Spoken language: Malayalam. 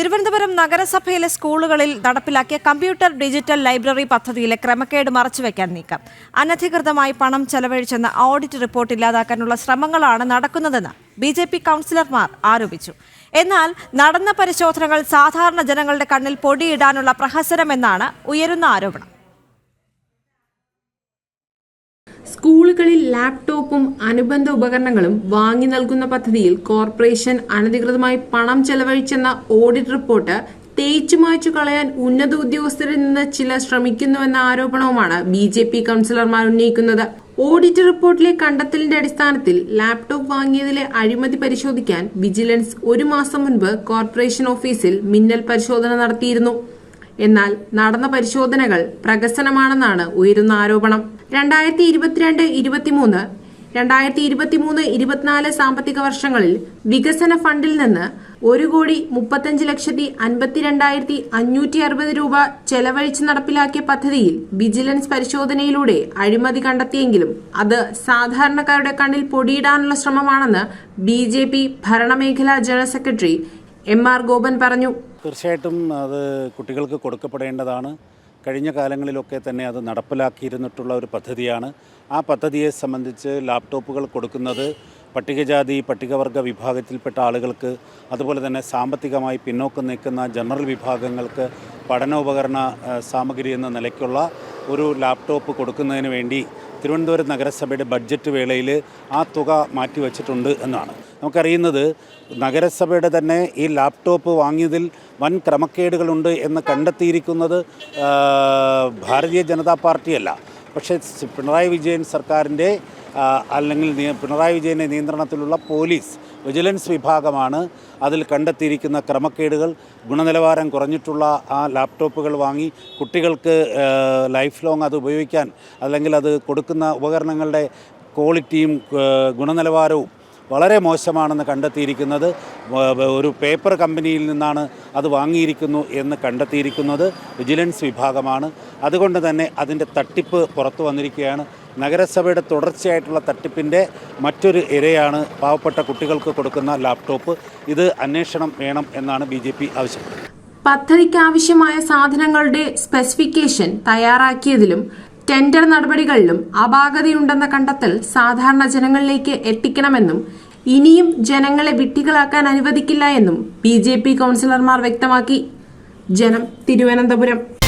തിരുവനന്തപുരം നഗരസഭയിലെ സ്കൂളുകളിൽ നടപ്പിലാക്കിയ കമ്പ്യൂട്ടർ ഡിജിറ്റൽ ലൈബ്രറി പദ്ധതിയിലെ ക്രമക്കേട് മറച്ചുവെക്കാൻ നീക്കം. അനധികൃതമായി പണം ചെലവഴിച്ചെന്ന ഓഡിറ്റ് റിപ്പോർട്ട് ഇല്ലാതാക്കാനുള്ള ശ്രമങ്ങളാണ് നടക്കുന്നതെന്ന് ബി ജെ പി കൗൺസിലർമാർ ആരോപിച്ചു. എന്നാൽ നടന്ന പരിശോധനകൾ സാധാരണ ജനങ്ങളുടെ കണ്ണിൽ പൊടിയിടാനുള്ള പ്രഹസനമെന്നാണ് ഉയരുന്ന ആരോപണം. സ്കൂളുകളിൽ ലാപ്ടോപ്പും അനുബന്ധ ഉപകരണങ്ങളും വാങ്ങി നൽകുന്ന പദ്ധതിയിൽ കോർപ്പറേഷൻ അനധികൃതമായി പണം ചെലവഴിച്ചെന്ന ഓഡിറ്റ് റിപ്പോർട്ട് തേച്ചു മായ്ച്ചു കളയാൻ ഉന്നത ഉദ്യോഗസ്ഥരിൽ നിന്ന് ചില ശ്രമിക്കുന്നുവെന്ന ആരോപണവുമാണ് ബി ജെ പി കൌൺസിലർമാർ ഉന്നയിക്കുന്നത്. ഓഡിറ്റ് റിപ്പോർട്ടിലെ കണ്ടെത്തലിന്റെ അടിസ്ഥാനത്തിൽ ലാപ്ടോപ്പ് വാങ്ങിയതിലെ അഴിമതി പരിശോധിക്കാൻ വിജിലൻസ് ഒരു മാസം മുൻപ് കോർപ്പറേഷൻ ഓഫീസിൽ മിന്നൽ പരിശോധന നടത്തിയിരുന്നു. എന്നാൽ നടന്ന പരിശോധനകൾ പ്രകസനമാണെന്നാണ് ഉയരുന്ന ആരോപണം. രണ്ടായിരത്തി ഇരുപത്തിരണ്ട് ഇരുപത്തിമൂന്ന് രണ്ടായിരത്തി ഇരുപത്തിമൂന്ന് ഇരുപത്തിനാല് സാമ്പത്തിക വർഷങ്ങളിൽ വികസന ഫണ്ടിൽ നിന്ന് ഒരു കോടി മുപ്പത്തഞ്ച് ലക്ഷത്തി അൻപത്തിരണ്ടായിരത്തി അഞ്ഞൂറ്റി അറുപത് രൂപ ചെലവഴിച്ച് നടപ്പിലാക്കിയ പദ്ധതിയിൽ വിജിലൻസ് പരിശോധനയിലൂടെ അഴിമതി കണ്ടെത്തിയെങ്കിലും അത് സാധാരണക്കാരുടെ കണ്ണിൽ പൊടിയിടാനുള്ള ശ്രമമാണെന്ന് ബി ജെ പി ഭരണമേഖലാ general secretary M R Gopan പറഞ്ഞു. തീർച്ചയായിട്ടും അത് കുട്ടികൾക്ക് കൊടുക്കപ്പെടേണ്ടതാണ്. കഴിഞ്ഞ കാലങ്ങളിലൊക്കെ തന്നെ അത് നടപ്പിലാക്കിയിരുന്നിട്ടുള്ള ഒരു പദ്ധതിയാണ്. ആ പദ്ധതിയെ സംബന്ധിച്ച് ലാപ്ടോപ്പുകൾ കൊടുക്കുന്നത് പട്ടികജാതി പട്ടികവർഗ വിഭാഗത്തിൽപ്പെട്ട ആളുകൾക്ക് അതുപോലെ തന്നെ സാമ്പത്തികമായി പിന്നോക്കം നിൽക്കുന്ന ജനറൽ വിഭാഗങ്ങൾക്ക് പഠനോപകരണ സാമഗ്രി എന്ന നിലയ്ക്കുള്ള ഒരു ലാപ്ടോപ്പ് കൊടുക്കുന്നതിന് വേണ്ടി തിരുവനന്തപുരം നഗരസഭയുടെ ബഡ്ജറ്റ് വേളയിൽ ആ തുക മാറ്റിവെച്ചിട്ടുണ്ട് എന്നാണ്. നമുക്കറിയുന്നത് നഗരസഭയുടെ തന്നെ ഈ ലാപ്ടോപ്പ് വാങ്ങിയതിൽ വൻ ക്രമക്കേടുകളുണ്ട് എന്ന് കണ്ടെത്തിയിരിക്കുന്നത് ഭാരതീയ ജനതാ പാർട്ടിയല്ല. പക്ഷേ പിണറായി വിജയൻ സർക്കാരിന്റെ അല്ലെങ്കിൽ പിണറായി വിജയന്റെ നിയന്ത്രണത്തിലുള്ള പോലീസ് വിജിലൻസ് വിഭാഗമാണ് അതിൽ കണ്ടെത്തിയിരിക്കുന്ന ക്രമക്കേടുകൾ ഗുണനിലവാരം കുറഞ്ഞിട്ടുള്ള ആ ലാപ്ടോപ്പുകൾ വാങ്ങി കുട്ടികൾക്ക് ലൈഫ് ലോങ് അത് ഉപയോഗിക്കാൻ അല്ലെങ്കിൽ അത് കൊടുക്കുന്ന ഉപകരണങ്ങളുടെ ക്വാളിറ്റിയും ഗുണനിലവാരവും വളരെ മോശമാണെന്ന് കണ്ടെത്തിയിരിക്കുന്നത് ഒരു പേപ്പർ കമ്പനിയിൽ നിന്നാണ് അത് വാങ്ങിയിരിക്കുന്നു എന്ന് കണ്ടെത്തിയിരിക്കുന്നത് വിജിലൻസ് വിഭാഗമാണ്. അതുകൊണ്ട് തന്നെ അതിന്റെ തട്ടിപ്പ് പുറത്തു വന്നിരിക്കുകയാണ്. നഗരസഭയുടെ തുടർച്ചയായിട്ടുള്ള തട്ടിപ്പിന്റെ മറ്റൊരു ഇരയാണ് പാവപ്പെട്ട കുട്ടികൾക്ക് കൊടുക്കുന്ന ലാപ്ടോപ്പ്. ഇത് അന്വേഷണം വേണം എന്നാണ് ബി ജെ പി ആവശ്യപ്പെട്ടത്. പദ്ധതിക്ക് ആവശ്യമായ സാധനങ്ങളുടെ സ്പെസിഫിക്കേഷൻ തയ്യാറാക്കിയതിലും ടെൻഡർ നടപടികളിലും അപാകതയുണ്ടെന്ന കണ്ടെത്തൽ സാധാരണ ജനങ്ങളിലേക്ക് എത്തിക്കണമെന്നും ഇനിയും ജനങ്ങളെ വിട്ടികളാക്കാൻ അനുവദിക്കില്ല എന്നും ബി ജെ പി കൗൺസിലർമാർ വ്യക്തമാക്കി. ജനം തിരുവനന്തപുരം.